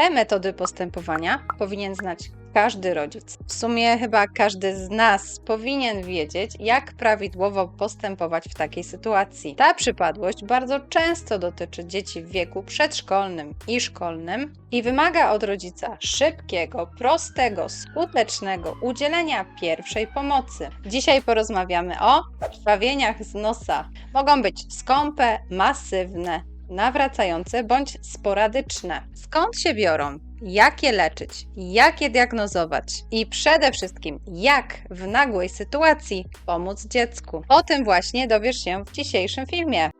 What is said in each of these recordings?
Te metody postępowania powinien znać każdy rodzic. W sumie chyba każdy z nas powinien wiedzieć, jak prawidłowo postępować w takiej sytuacji. Ta przypadłość bardzo często dotyczy dzieci w wieku przedszkolnym i szkolnym i wymaga od rodzica szybkiego, prostego, skutecznego udzielenia pierwszej pomocy. Dzisiaj porozmawiamy o krwawieniach z nosa. Mogą być skąpe, masywne, nawracające bądź sporadyczne. Skąd się biorą? Jak je leczyć? Jak je diagnozować? I przede wszystkim, jak w nagłej sytuacji pomóc dziecku? O tym właśnie dowiesz się w dzisiejszym filmie.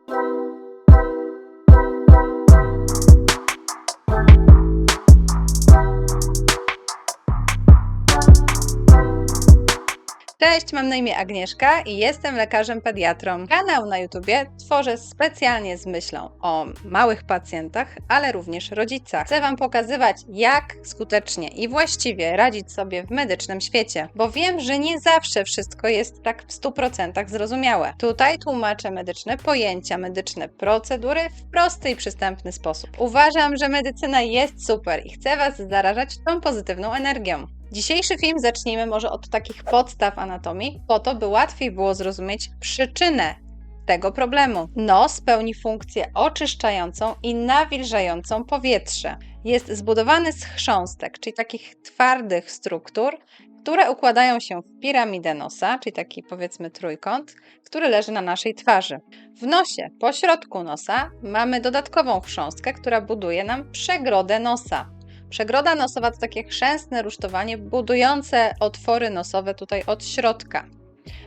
Cześć, mam na imię Agnieszka i jestem lekarzem pediatrą. Kanał na YouTubie tworzę specjalnie z myślą o małych pacjentach, ale również rodzicach. Chcę Wam pokazywać, jak skutecznie i właściwie radzić sobie w medycznym świecie, bo wiem, że nie zawsze wszystko jest tak w 100% zrozumiałe. Tutaj tłumaczę medyczne pojęcia, medyczne procedury w prosty i przystępny sposób. Uważam, że medycyna jest super i chcę Was zarażać tą pozytywną energią. Dzisiejszy film zacznijmy może od takich podstaw anatomii, po to, by łatwiej było zrozumieć przyczynę tego problemu. Nos pełni funkcję oczyszczającą i nawilżającą powietrze. Jest zbudowany z chrząstek, czyli takich twardych struktur, które układają się w piramidę nosa, czyli taki powiedzmy trójkąt, który leży na naszej twarzy. W nosie, po środku nosa, mamy dodatkową chrząstkę, która buduje nam przegrodę nosa. Przegroda nosowa to takie chrzęstne rusztowanie budujące otwory nosowe tutaj od środka.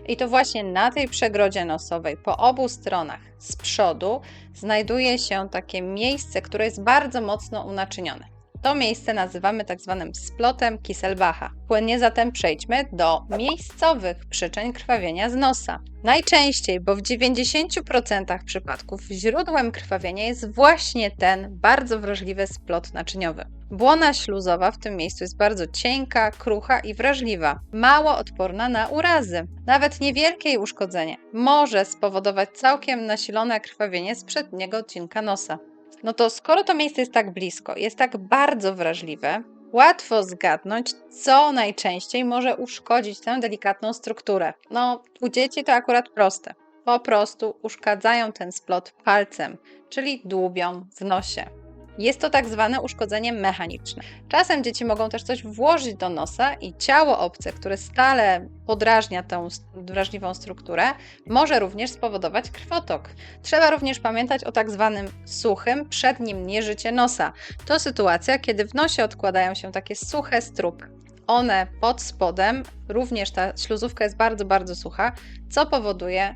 I to właśnie na tej przegrodzie nosowej po obu stronach z przodu znajduje się takie miejsce, które jest bardzo mocno unaczynione. To miejsce nazywamy tak zwanym splotem Kisselbacha. Płynnie zatem przejdźmy do miejscowych przyczyn krwawienia z nosa. Najczęściej, bo w 90% przypadków źródłem krwawienia jest właśnie ten bardzo wrażliwy splot naczyniowy. Błona śluzowa w tym miejscu jest bardzo cienka, krucha i wrażliwa, mało odporna na urazy. Nawet niewielkie jej uszkodzenie może spowodować całkiem nasilone krwawienie z przedniego odcinka nosa. No to skoro to miejsce jest tak blisko, jest tak bardzo wrażliwe, łatwo zgadnąć, co najczęściej może uszkodzić tę delikatną strukturę. No, u dzieci to akurat proste. Po prostu uszkadzają ten splot palcem, czyli dłubią w nosie. Jest to tak zwane uszkodzenie mechaniczne. Czasem dzieci mogą też coś włożyć do nosa i ciało obce, które stale podrażnia tę wrażliwą strukturę, może również spowodować krwotok. Trzeba również pamiętać o tak zwanym suchym przednim nieżycie nosa. To sytuacja, kiedy w nosie odkładają się takie suche strupy. One pod spodem, również ta śluzówka jest bardzo, bardzo sucha, co powoduje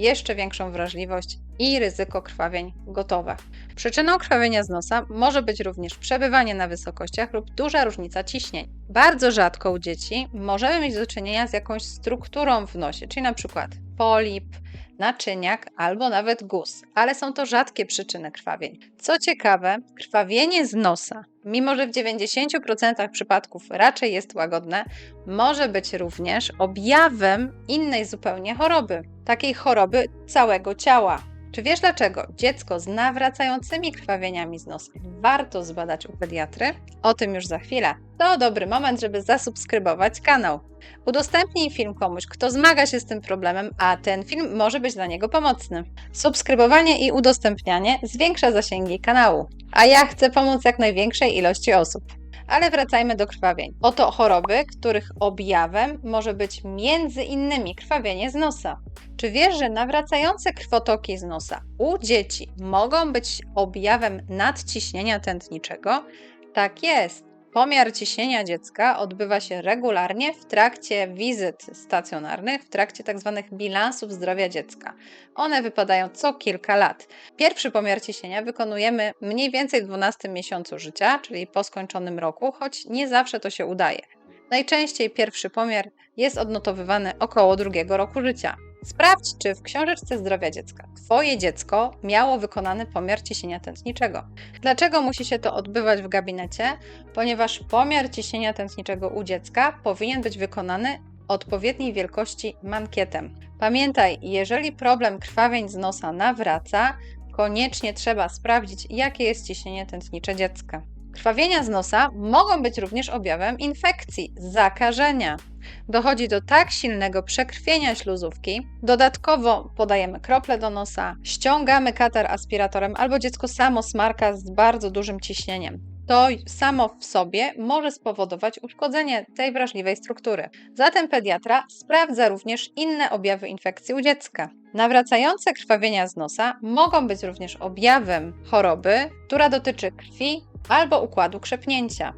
jeszcze większą wrażliwość i ryzyko krwawień gotowe. Przyczyną krwawienia z nosa może być również przebywanie na wysokościach lub duża różnica ciśnień. Bardzo rzadko u dzieci możemy mieć do czynienia z jakąś strukturą w nosie, czyli na przykład polip, naczyniak albo nawet guz, ale są to rzadkie przyczyny krwawień. Co ciekawe, krwawienie z nosa, mimo że w 90% przypadków raczej jest łagodne, może być również objawem innej zupełnie choroby, takiej choroby całego ciała. Czy wiesz dlaczego dziecko z nawracającymi krwawieniami z nosa warto zbadać u pediatry? O tym już za chwilę. To dobry moment, żeby zasubskrybować kanał. Udostępnij film komuś, kto zmaga się z tym problemem, a ten film może być dla niego pomocny. Subskrybowanie i udostępnianie zwiększa zasięgi kanału, a ja chcę pomóc jak największej ilości osób. Ale wracajmy do krwawień. Oto choroby, których objawem może być między innymi krwawienie z nosa. Czy wiesz, że nawracające krwotoki z nosa u dzieci mogą być objawem nadciśnienia tętniczego? Tak jest. Pomiar ciśnienia dziecka odbywa się regularnie w trakcie wizyt stacjonarnych, w trakcie tzw. Tak bilansów zdrowia dziecka. One wypadają co kilka lat. Pierwszy pomiar ciśnienia wykonujemy mniej więcej w 12 miesiącu życia, czyli po skończonym roku, choć nie zawsze to się udaje. Najczęściej pierwszy pomiar jest odnotowywany około drugiego roku życia. Sprawdź, czy w książeczce zdrowia dziecka Twoje dziecko miało wykonany pomiar ciśnienia tętniczego. Dlaczego musi się to odbywać w gabinecie? Ponieważ pomiar ciśnienia tętniczego u dziecka powinien być wykonany odpowiedniej wielkości mankietem. Pamiętaj, jeżeli problem krwawień z nosa nawraca, koniecznie trzeba sprawdzić, jakie jest ciśnienie tętnicze dziecka. Krwawienia z nosa mogą być również objawem infekcji, zakażenia. Dochodzi do tak silnego przekrwienia śluzówki. Dodatkowo podajemy krople do nosa, ściągamy katar aspiratorem albo dziecko samo smarka z bardzo dużym ciśnieniem. To samo w sobie może spowodować uszkodzenie tej wrażliwej struktury. Zatem pediatra sprawdza również inne objawy infekcji u dziecka. Nawracające krwawienia z nosa mogą być również objawem choroby, która dotyczy krwi albo układu krzepnięcia,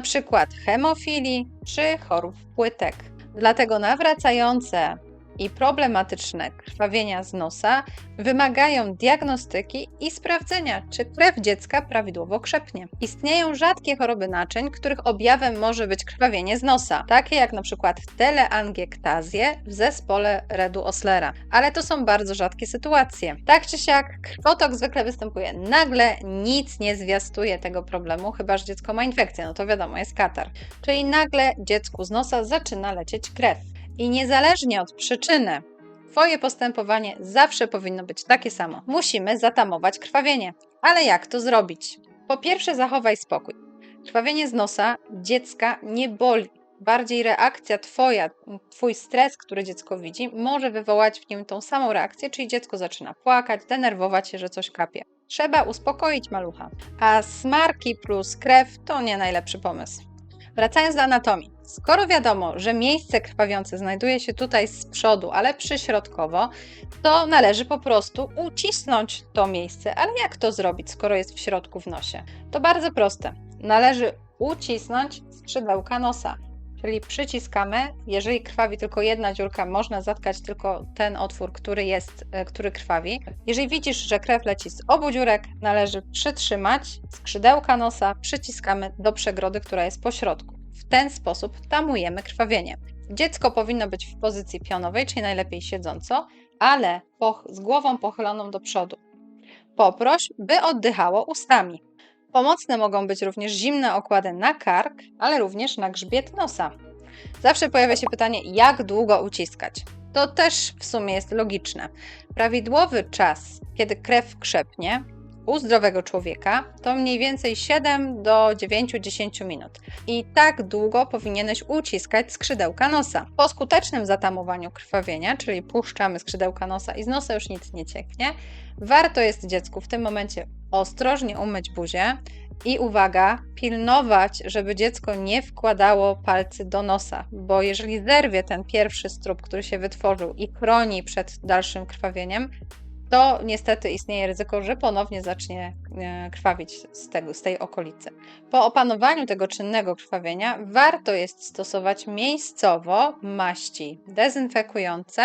przykład hemofilii czy chorób płytek. Dlatego nawracające i problematyczne krwawienia z nosa wymagają diagnostyki i sprawdzenia, czy krew dziecka prawidłowo krzepnie. Istnieją rzadkie choroby naczyń, których objawem może być krwawienie z nosa, takie jak przykład teleangiektazje w zespole Redu Oslera, ale to są bardzo rzadkie sytuacje. Tak czy siak, krwotok zwykle występuje nagle, nic nie zwiastuje tego problemu, chyba że dziecko ma infekcję, no to wiadomo, jest katar. Czyli nagle dziecku z nosa zaczyna lecieć krew. I niezależnie od przyczyny, Twoje postępowanie zawsze powinno być takie samo. Musimy zatamować krwawienie. Ale jak to zrobić? Po pierwsze, zachowaj spokój. Krwawienie z nosa dziecka nie boli. Bardziej reakcja Twoja, Twój stres, który dziecko widzi, może wywołać w nim tą samą reakcję, czyli dziecko zaczyna płakać, denerwować się, że coś kapie. Trzeba uspokoić malucha. A smarki plus krew to nie najlepszy pomysł. Wracając do anatomii. Skoro wiadomo, że miejsce krwawiące znajduje się tutaj z przodu, ale przyśrodkowo, to należy po prostu ucisnąć to miejsce. Ale jak to zrobić, skoro jest w środku w nosie? To bardzo proste. Należy ucisnąć skrzydełka nosa. Czyli przyciskamy, jeżeli krwawi tylko jedna dziurka, można zatkać tylko ten otwór, który jest, e, który krwawi. Jeżeli widzisz, że krew leci z obu dziurek, należy przytrzymać skrzydełka nosa, przyciskamy do przegrody, która jest po środku. W ten sposób tamujemy krwawienie. Dziecko powinno być w pozycji pionowej, czyli najlepiej siedząco, ale z głową pochyloną do przodu. Poproś, by oddychało ustami. Pomocne mogą być również zimne okłady na kark, ale również na grzbiet nosa. Zawsze pojawia się pytanie, jak długo uciskać. To też w sumie jest logiczne. Prawidłowy czas, kiedy krew krzepnie, u zdrowego człowieka to mniej więcej 7 do 9-10 minut. I tak długo powinieneś uciskać skrzydełka nosa. Po skutecznym zatamowaniu krwawienia, czyli puszczamy skrzydełka nosa i z nosa już nic nie cieknie, warto jest dziecku w tym momencie ostrożnie umyć buzię i uwaga, pilnować, żeby dziecko nie wkładało palcy do nosa, bo jeżeli zerwie ten pierwszy strób, który się wytworzył i chroni przed dalszym krwawieniem, to niestety istnieje ryzyko, że ponownie zacznie e, krwawić z, tego, z tej okolicy. Po opanowaniu tego czynnego krwawienia warto jest stosować miejscowo maści dezynfekujące,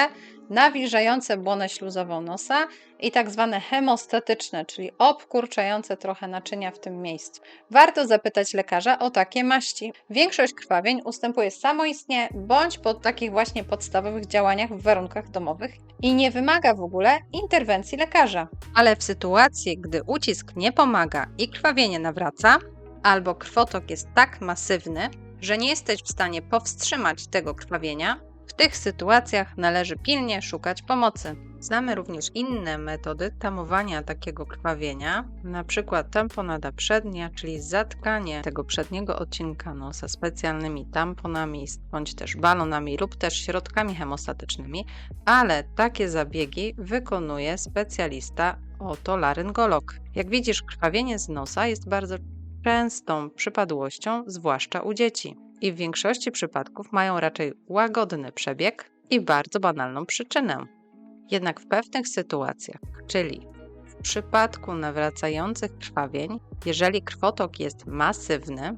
nawilżające błonę śluzową nosa i tak zwane hemostatyczne, czyli obkurczające trochę naczynia w tym miejscu. Warto zapytać lekarza o takie maści. Większość krwawień ustępuje samoistnie bądź po takich właśnie podstawowych działaniach w warunkach domowych i nie wymaga w ogóle interwencji lekarza. Ale w sytuacji, gdy ucisk nie pomaga i krwawienie nawraca, albo krwotok jest tak masywny, że nie jesteś w stanie powstrzymać tego krwawienia, tych sytuacjach należy pilnie szukać pomocy. Znamy również inne metody tamowania takiego krwawienia, na przykład tamponada przednia, czyli zatkanie tego przedniego odcinka nosa specjalnymi tamponami bądź też balonami lub też środkami hemostatycznymi, ale takie zabiegi wykonuje specjalista otolaryngolog. Jak widzisz, krwawienie z nosa jest bardzo częstą przypadłością, zwłaszcza u dzieci i w większości przypadków mają raczej łagodny przebieg i bardzo banalną przyczynę. Jednak w pewnych sytuacjach, czyli w przypadku nawracających krwawień, jeżeli krwotok jest masywny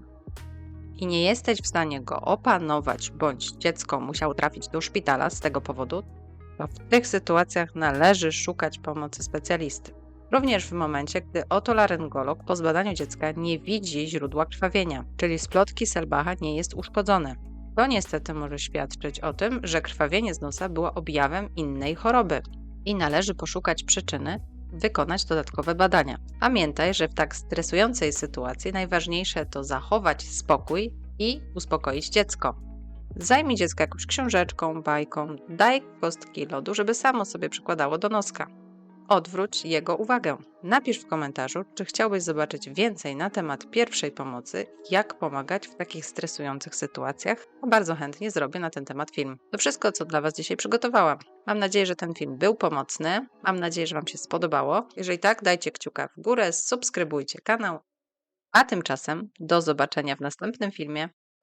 i nie jesteś w stanie go opanować, bądź dziecko musiało trafić do szpitala z tego powodu, to w tych sytuacjach należy szukać pomocy specjalisty. Również w momencie, gdy otolaryngolog po zbadaniu dziecka nie widzi źródła krwawienia, czyli splotki Selbacha nie jest uszkodzone. To niestety może świadczyć o tym, że krwawienie z nosa było objawem innej choroby i należy poszukać przyczyny, wykonać dodatkowe badania. Pamiętaj, że w tak stresującej sytuacji najważniejsze to zachować spokój i uspokoić dziecko. Zajmij dziecko jakąś książeczką, bajką, daj kostki lodu, żeby samo sobie przykładało do noska. Odwróć jego uwagę. Napisz w komentarzu, czy chciałbyś zobaczyć więcej na temat pierwszej pomocy, jak pomagać w takich stresujących sytuacjach, bardzo chętnie zrobię na ten temat film. To wszystko, co dla Was dzisiaj przygotowałam. Mam nadzieję, że ten film był pomocny. Mam nadzieję, że Wam się spodobało. Jeżeli tak, dajcie kciuka w górę, subskrybujcie kanał. A tymczasem do zobaczenia w następnym filmie.